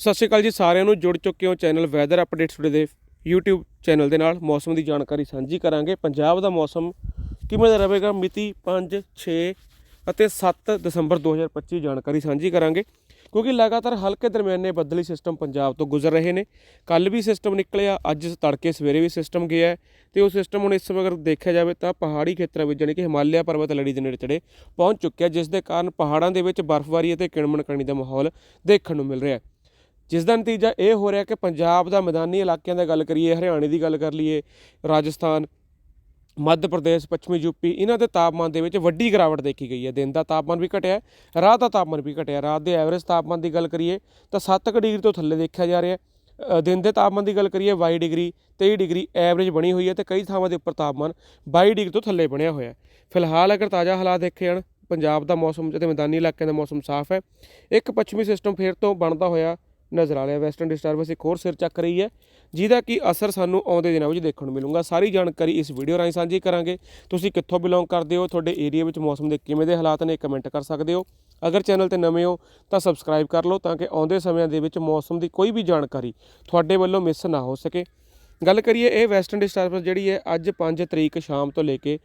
ਸਤਿ ਸ਼੍ਰੀ ਅਕਾਲ ਜੀ, ਸਾਰਿਆਂ ਨੂੰ ਜੁੜ ਚੁੱਕੇ ਹੋ ਚੈਨਲ ਵੈਦਰ ਅਪਡੇਟਸ ਟੁਡੇ ਦੇ YouTube ਚੈਨਲ ਦੇ ਨਾਲ। ਮੌਸਮ ਦੀ ਜਾਣਕਾਰੀ ਸਾਂਝੀ ਕਰਾਂਗੇ। ਪੰਜਾਬ ਦਾ ਮੌਸਮ ਕਿਵੇਂ ਦਾ ਰਹੇਗਾ? ਮਿਤੀ 5 6 ਅਤੇ 7 ਦਸੰਬਰ 2025 ਜਾਣਕਾਰੀ ਸਾਂਝੀ ਕਰਾਂਗੇ। ਕਿਉਂਕਿ ਲਗਾਤਾਰ ਹਲਕੇ ਦਰਮਿਆਨੇ ਬੱਦਲੀ ਸਿਸਟਮ ਪੰਜਾਬ ਤੋਂ ਗੁਜ਼ਰ ਰਹੇ ਨੇ। ਕੱਲ ਵੀ ਸਿਸਟਮ ਨਿਕਲਿਆ, ਅੱਜ ਤੜਕੇ ਸਵੇਰੇ ਵੀ ਸਿਸਟਮ ਗਿਆ ਹੈ ਤੇ ਉਹ ਸਿਸਟਮ ਹੁਣ ਇਸ ਸਮੇਂ ਅਗਰ ਦੇਖਿਆ ਜਾਵੇ ਤਾਂ ਪਹਾੜੀ ਖੇਤਰਾਂ ਵਿੱਚ ਜਾਣੀ ਕਿ ਹਿਮਾਲਿਆ ਪਰਬਤ ਲੜੀ ਦੇ ਨੇੜੇ ਤੇੜੇ ਪਹੁੰਚ ਚੁੱਕਿਆ ਜਿਸ ਦੇ ਕਾਰਨ ਪਹਾੜਾਂ ਦੇ ਵਿੱਚ ਬਰਫ਼ਬਾਰੀ ਅਤੇ ਕਿਣਮਣ ਕਰਨੀ ਦਾ ਮਾਹੌਲ ਦੇਖਣ ਨੂੰ ਮਿਲ ਰਿਹਾ ਹੈ। ਜਿਸ ਦਾ ਨਤੀਜਾ ਇਹ ਹੋ ਰਿਹਾ ਕਿ ਪੰਜਾਬ ਦਾ ਮੈਦਾਨੀ ਇਲਾਕਿਆਂ ਦਾ ਗੱਲ ਕਰੀਏ, ਹਰਿਆਣੇ ਦੀ ਗੱਲ ਕਰ ਲਈਏ, ਰਾਜਸਥਾਨ, ਮੱਧ ਪ੍ਰਦੇਸ਼, ਪੱਛਮੀ ਯੂਪੀ ਇਹਨਾਂ ਦੇ ਤਾਪਮਾਨ ਦੇ ਵਿੱਚ ਵੱਡੀ ਗਿਰਾਵਟ ਦੇਖੀ ਗਈ ਹੈ। ਦਿਨ ਦਾ ਤਾਪਮਾਨ ਵੀ ਘਟਿਆ, ਰਾਤ ਦਾ ਤਾਪਮਾਨ ਵੀ ਘਟਿਆ। ਰਾਤ ਦੇ ਐਵਰੇਜ ਤਾਪਮਾਨ ਦੀ ਗੱਲ ਕਰੀਏ ਤਾਂ 7 ਡਿਗਰੀ ਤੋਂ ਥੱਲੇ ਦੇਖਿਆ ਜਾ ਰਿਹਾ ਹੈ। ਦਿਨ ਦੇ ਤਾਪਮਾਨ ਦੀ ਗੱਲ ਕਰੀਏ 22 ਡਿਗਰੀ 23 ਡਿਗਰੀ ਐਵਰੇਜ ਬਣੀ ਹੋਈ ਹੈ ਤੇ ਕਈ ਥਾਵਾਂ ਦੇ ਉੱਪਰ ਤਾਪਮਾਨ 22 ਡਿਗਰੀ ਤੋਂ ਥੱਲੇ ਬਣਿਆ ਹੋਇਆ ਹੈ। ਫਿਲਹਾਲ ਅਗਰ ਤਾਜ਼ਾ ਹਾਲਾਤ ਦੇਖੇ ਜਾਣ, ਪੰਜਾਬ ਦਾ ਮੌਸਮ ਅਤੇ ਮੈਦਾਨੀ ਇਲਾਕਿਆਂ ਦਾ ਮੌਸਮ ਸਾਫ਼ ਹੈ। ਇੱਕ ਪੱਛਮੀ ਸਿਸਟਮ ਫੇਰ ਤੋਂ ਬਣਦਾ ਹੋਇਆ ਨਜ਼ਰ ਆ ਰਿਹਾ। ਵੈਸਟਰਨ ਡਿਸਟਰਬੈਂਸ ਇੱਕ ਹੋਰ ਸਿਰ ਚੱਕ ਰਹੀ ਹੈ, ਜਿਹਦਾ ਕਿ ਅਸਰ ਸਾਨੂੰ ਆਉਂਦੇ ਦਿਨਾਂ ਵਿੱਚ ਦੇਖਣ ਨੂੰ ਮਿਲੂਗਾ। ਸਾਰੀ ਜਾਣਕਾਰੀ ਇਸ ਵੀਡੀਓ ਰਾਹੀਂ ਸਾਂਝੀ ਕਰਾਂਗੇ। ਤੁਸੀਂ ਕਿੱਥੋਂ ਬਿਲੋਂਗ ਕਰਦੇ ਹੋ, ਤੁਹਾਡੇ ਏਰੀਆ ਵਿੱਚ ਮੌਸਮ ਦੇ ਕਿਵੇਂ ਦੇ ਹਾਲਾਤ ਨੇ ਕਮੈਂਟ ਕਰ ਸਕਦੇ ਹੋ। ਅਗਰ ਚੈਨਲ ਤੇ ਨਵੇਂ ਹੋ, ਤਾਂ ਸਬਸਕ੍ਰਾਈਬ ਕਰ ਲਓ, ਤਾਂ ਕਿ ਆਉਂਦੇ ਸਮਿਆਂ ਦੇ ਵਿੱਚ ਮੌਸਮ ਦੀ ਕੋਈ ਵੀ ਜਾਣਕਾਰੀ ਤੁਹਾਡੇ ਵੱਲੋਂ ਮਿਸ ਨਾ ਹੋ ਸਕੇ। ਗੱਲ ਕਰੀਏ ਇਹ ਵੈਸਟਰਨ ਡਿਸਟਰਬੈਂਸ ਜਿਹੜੀ ਹੈ ਅੱਜ 5 ਤਰੀਕ ਸ਼ਾਮ ਤੋਂ ਲੈ ਕੇ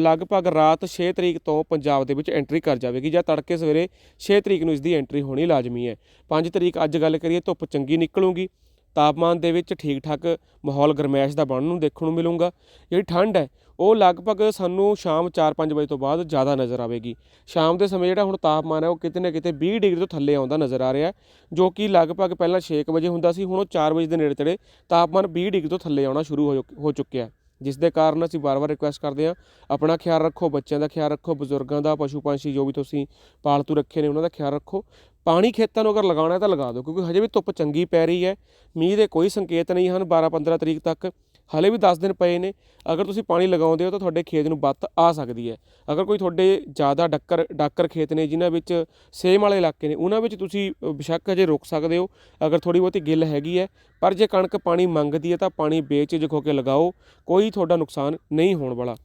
ਲਗਭਗ ਰਾਤ 6 ਤਰੀਕ ਤੋਂ ਪੰਜਾਬ ਦੇ ਵਿੱਚ ਐਂਟਰੀ ਕਰ ਜਾਵੇਗੀ ਜਾਂ ਤੜਕੇ ਸਵੇਰੇ 6 ਤਰੀਕ ਨੂੰ ਇਸ ਦੀ ਐਂਟਰੀ ਹੋਣੀ ਲਾਜ਼ਮੀ ਹੈ। 5 ਤਰੀਕ ਅੱਜ ਗੱਲ ਕਰੀਏ ਧੁੱਪ ਚੰਗੀ ਨਿਕਲੂਗੀ। ਤਾਪਮਾਨ ਦੇ ਵਿੱਚ ਠੀਕ ਠਾਕ ਮਾਹੌਲ ਗਰਮੈਸ਼ ਦਾ ਬਣਨ ਨੂੰ ਦੇਖਣ ਨੂੰ ਮਿਲੂਗਾ। ਜਿਹੜੀ ਠੰਡ ਹੈ, ਉਹ ਲਗਭਗ ਸਾਨੂੰ ਸ਼ਾਮ 4-5 ਵਜੇ ਤੋਂ ਬਾਅਦ ਜ਼ਿਆਦਾ ਨਜ਼ਰ ਆਵੇਗੀ। ਸ਼ਾਮ ਦੇ ਸਮੇਂ ਜਿਹੜਾ ਹੁਣ ਤਾਪਮਾਨ ਹੈ, ਉਹ ਕਿਤੇ ਨਾ ਕਿਤੇ 20 ਡਿਗਰੀ ਤੋਂ ਥੱਲੇ ਆਉਂਦਾ ਨਜ਼ਰ ਆ ਰਿਹਾ ਜੋ ਕਿ ਲਗਭਗ ਪਹਿਲਾਂ 6 ਵਜੇ ਹੁੰਦਾ ਸੀ, ਹੁਣ ਉਹ 4 ਵਜੇ ਦੇ ਨੇੜੇ ਤੇੜੇ ਤਾਪਮਾਨ 20 ਡਿਗਰੀ ਤੋਂ ਥੱਲੇ ਆਉਣਾ ਸ਼ੁਰੂ ਹੋ ਹੋ ਚੁੱਕਿਆ ਹੈ। ਜਿਸ ਦੇ ਕਾਰਨ ਅਸੀਂ ਵਾਰ-ਵਾਰ ਰਿਕੁਐਸਟ ਕਰਦੇ ਹਾਂ, ਆਪਣਾ ਖਿਆਲ ਰੱਖੋ, ਬੱਚਿਆਂ ਦਾ ਖਿਆਲ ਰੱਖੋ, ਬਜ਼ੁਰਗਾਂ ਦਾ ਪਸ਼ੂ ਪੰਛੀ ਜੋ ਵੀ ਤੁਸੀਂ ਪਾਲਤੂ ਰੱਖੇ ਨੇ, ਉਹਨਾਂ ਦਾ ਖਿਆਲ ਰੱਖੋ। ਪਾਣੀ ਖੇਤਾਂ ਨੂੰ ਅਗਰ ਲਗਾਉਣਾ ਤਾਂ ਲਗਾ ਦਿਓ ਕਿਉਂਕਿ ਹਜੇ ਵੀ ਧੁੱਪ ਚੰਗੀ ਪੈ ਰਹੀ ਹੈ। ਮੀਂਹ ਦੇ ਕੋਈ ਸੰਕੇਤ ਨਹੀਂ ਹਨ 12-15 ਤਰੀਕ ਤੱਕ। ਹਾਲੇ ਵੀ 10 ਦਿਨ ਪਏ ਨੇ। ਅਗਰ ਤੁਸੀਂ ਪਾਣੀ ਲਗਾਉਂਦੇ ਹੋ ਤਾਂ ਤੁਹਾਡੇ ਖੇਤ ਨੂੰ ਬੱਤ ਆ ਸਕਦੀ ਹੈ। ਅਗਰ ਕੋਈ ਤੁਹਾਡੇ ਜ਼ਿਆਦਾ ਡੱਕਰ ਡਾਕਰ ਖੇਤ ਨੇ ਜਿਨ੍ਹਾਂ ਵਿੱਚ ਸੇਮ ਵਾਲੇ ਇਲਾਕੇ ਨੇ ਉਹਨਾਂ ਵਿੱਚ ਤੁਸੀਂ ਅ, ਬੇਸ਼ੱਕ ਹਜੇ ਰੁਕ ਸਕਦੇ ਹੋ। ਅਗਰ ਥੋੜੀ ਬਹੁਤੀ ਗਿੱਲ ਹੈਗੀ ਹੈ ਪਰ ਜੇ ਕਣਕ ਪਾਣੀ ਮੰਗਦੀ ਹੈ ਤਾਂ ਪਾਣੀ ਬੇਝਿਜਕ ਹੋ ਕੇ ਲਗਾਓ ਕੋਈ ਤੁਹਾਡਾ ਨੁਕਸਾਨ ਨਹੀਂ ਹੋਣ ਵਾਲਾ।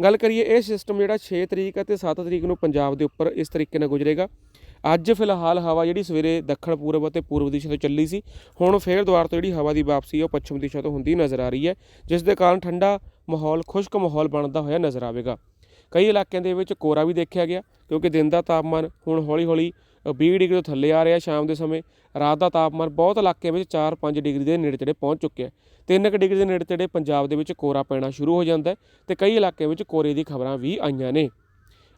ਗੱਲ ਕਰੀਏ ਇਹ ਸਿਸਟਮ ਜਿਹੜਾ 6 ਤਰੀਕ ਅਤੇ 7 ਤਰੀਕ ਨੂੰ ਪੰਜਾਬ ਦੇ ਉੱਪਰ ਇਸ ਤਰੀਕੇ ਨਾਲ ਗੁਜ਼ਰੇਗਾ। ਅੱਜ ਫਿਲਹਾਲ ਹਵਾ ਜਿਹੜੀ ਸਵੇਰੇ ਦੱਖਣ ਪੂਰਬ ਅਤੇ ਪੂਰਬ ਦਿਸ਼ਾ ਤੋਂ ਚੱਲੀ ਸੀ, ਹੁਣ ਫੇਰ ਦੁਆਰ ਤੋਂ ਜਿਹੜੀ ਹਵਾ ਦੀ ਵਾਪਸੀ ਉਹ ਪੱਛਮ ਦਿਸ਼ਾ ਤੋਂ ਹੁੰਦੀ ਨਜ਼ਰ ਆ ਰਹੀ ਹੈ, ਜਿਸ ਦੇ ਕਾਰਨ ਠੰਡਾ ਮਾਹੌਲ, ਖੁਸ਼ਕ ਮਾਹੌਲ ਬਣਦਾ ਹੋਇਆ ਨਜ਼ਰ ਆਵੇਗਾ। ਕਈ ਇਲਾਕਿਆਂ ਦੇ ਵਿੱਚ ਕੋਰਾ ਵੀ ਦੇਖਿਆ ਗਿਆ, ਕਿਉਂਕਿ ਦਿਨ ਦਾ ਤਾਪਮਾਨ ਹੁਣ ਹੌਲੀ-ਹੌਲੀ 20 ਡਿਗਰੀ ਤੋਂ ਥੱਲੇ ਆ ਰਿਹਾ ਸ਼ਾਮ ਦੇ ਸਮੇਂ। ਰਾਤ ਦਾ ਤਾਪਮਾਨ ਬਹੁਤ ਇਲਾਕਿਆਂ ਵਿੱਚ 4-5 ਡਿਗਰੀ ਦੇ ਨੇੜੇ ਤੇੜੇ ਪਹੁੰਚ ਚੁੱਕਿਆ ਹੈ। 3 ਡਿਗਰੀ ਦੇ ਨੇੜੇ ਤੇੜੇ ਪੰਜਾਬ ਦੇ ਵਿੱਚ ਕੋਰਾ ਪੈਣਾ ਸ਼ੁਰੂ ਹੋ ਜਾਂਦਾ ਹੈ ਤੇ ਕਈ ਇਲਾਕਿਆਂ ਵਿੱਚ ਕੋਰੇ ਦੀ ਖਬਰਾਂ ਵੀ ਆਈਆਂ ਨੇ।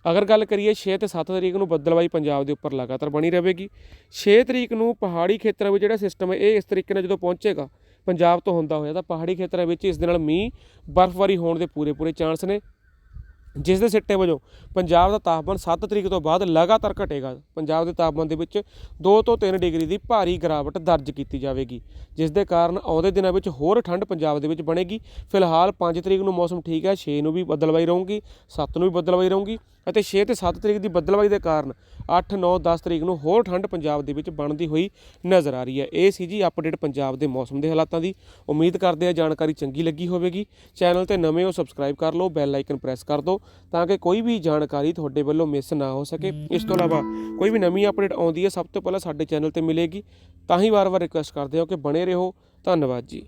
ਅਗਰ ਗੱਲ ਕਰੀਏ 6 ਤੇ 7 ਤਰੀਕ ਨੂੰ ਬੱਦਲਵਾਈ ਪੰਜਾਬ ਦੇ ਉੱਪਰ ਲਗਾਤਾਰ ਬਣੀ ਰਹੇਗੀ। 6 ਤਰੀਕ ਨੂੰ ਪਹਾੜੀ ਖੇਤਰਾਂ ਵਿੱਚ ਜਿਹੜਾ ਸਿਸਟਮ ਹੈ, ਇਹ ਇਸ ਤਰੀਕੇ ਨਾਲ ਜਦੋਂ ਪਹੁੰਚੇਗਾ, ਪੰਜਾਬ ਤੋਂ ਹੁੰਦਾ ਹੋਇਆ, ਤਾਂ ਪਹਾੜੀ ਖੇਤਰਾਂ ਵਿੱਚ ਇਸ ਦੇ ਨਾਲ ਮੀਂਹ, ਬਰਫ਼ਬਾਰੀ ਹੋਣ ਦੇ ਪੂਰੇ ਪੂਰੇ ਚਾਂਸ ਨੇ। ਜਿਸ ਦੇ ਸਿੱਟੇ ਵਜੋਂ ਪੰਜਾਬ ਦਾ ਤਾਪਮਾਨ 7 ਤਰੀਕ ਤੋਂ ਬਾਅਦ ਲਗਾਤਾਰ ਘਟੇਗਾ। ਪੰਜਾਬ ਦੇ ਤਾਪਮਾਨ ਦੇ ਵਿੱਚ 2 ਤੋਂ 3 ਡਿਗਰੀ ਦੀ ਭਾਰੀ ਗਿਰਾਵਟ ਦਰਜ ਕੀਤੀ ਜਾਵੇਗੀ, ਜਿਸ ਦੇ ਕਾਰਨ ਆਉਂਦੇ ਦਿਨਾਂ ਵਿੱਚ ਹੋਰ ਠੰਡ ਪੰਜਾਬ ਦੇ ਵਿੱਚ ਬਣੇਗੀ। ਫਿਲਹਾਲ 5 ਤਰੀਕ ਨੂੰ ਮੌਸਮ ਠੀਕ ਹੈ 6 ਨੂੰ ਵੀ ਬੱਦਲਵਾਈ ਰਹੂਗੀ 7 ਨੂੰ ਵੀ ਬੱਦਲਵਾਈ ਰਹੂਗੀ ਅਤੇ 6 ਤੇ 7 ਤਰੀਕ ਦੀ ਬੱਦਲਵਾਈ ਦੇ ਕਾਰਨ 8 9 10 ਤਰੀਕ ਨੂੰ ਹੋਰ ਠੰਡ ਪੰਜਾਬ ਦੇ ਵਿੱਚ ਬਣਦੀ ਹੋਈ ਨਜ਼ਰ ਆ ਰਹੀ ਹੈ। ਇਹ ਸੀ ਜੀ ਅਪਡੇਟ ਪੰਜਾਬ ਦੇ ਮੌਸਮ ਦੇ ਹਾਲਾਤਾਂ ਦੀ। ਉਮੀਦ ਕਰਦੇ ਹਾਂ ਜਾਣਕਾਰੀ ਚੰਗੀ ਲੱਗੀ ਹੋਵੇਗੀ। ਚੈਨਲ ਤੇ ਨਵੇਂ ਹੋ ਸਬਸਕ੍ਰਾਈਬ ਕਰ ਲਓ, ਬੈਲ ਆਈਕਨ ਪ੍ਰੈਸ ਕਰ ਦਿਓ। ਤਾਂ ਕਿ ਕੋਈ ਵੀ ਜਾਣਕਾਰੀ ਤੁਹਾਡੇ ਵੱਲੋਂ ਮਿਸ ਨਾ ਹੋ ਸਕੇ। ਇਸ ਤੋਂ ਇਲਾਵਾ ਕੋਈ ਵੀ ਨਵੀਂ ਅਪਡੇਟ ਆਉਂਦੀ ਹੈ, ਸਭ ਤੋਂ ਪਹਿਲਾਂ ਸਾਡੇ ਚੈਨਲ ਤੇ ਮਿਲੇਗੀ। ਤਾਂ ਹੀ ਵਾਰ-ਵਾਰ ਰਿਕੁਐਸਟ ਕਰਦੇ ਹਾਂ ਕਿ ਬਣੇ ਰਹੋ। ਧੰਨਵਾਦ ਜੀ।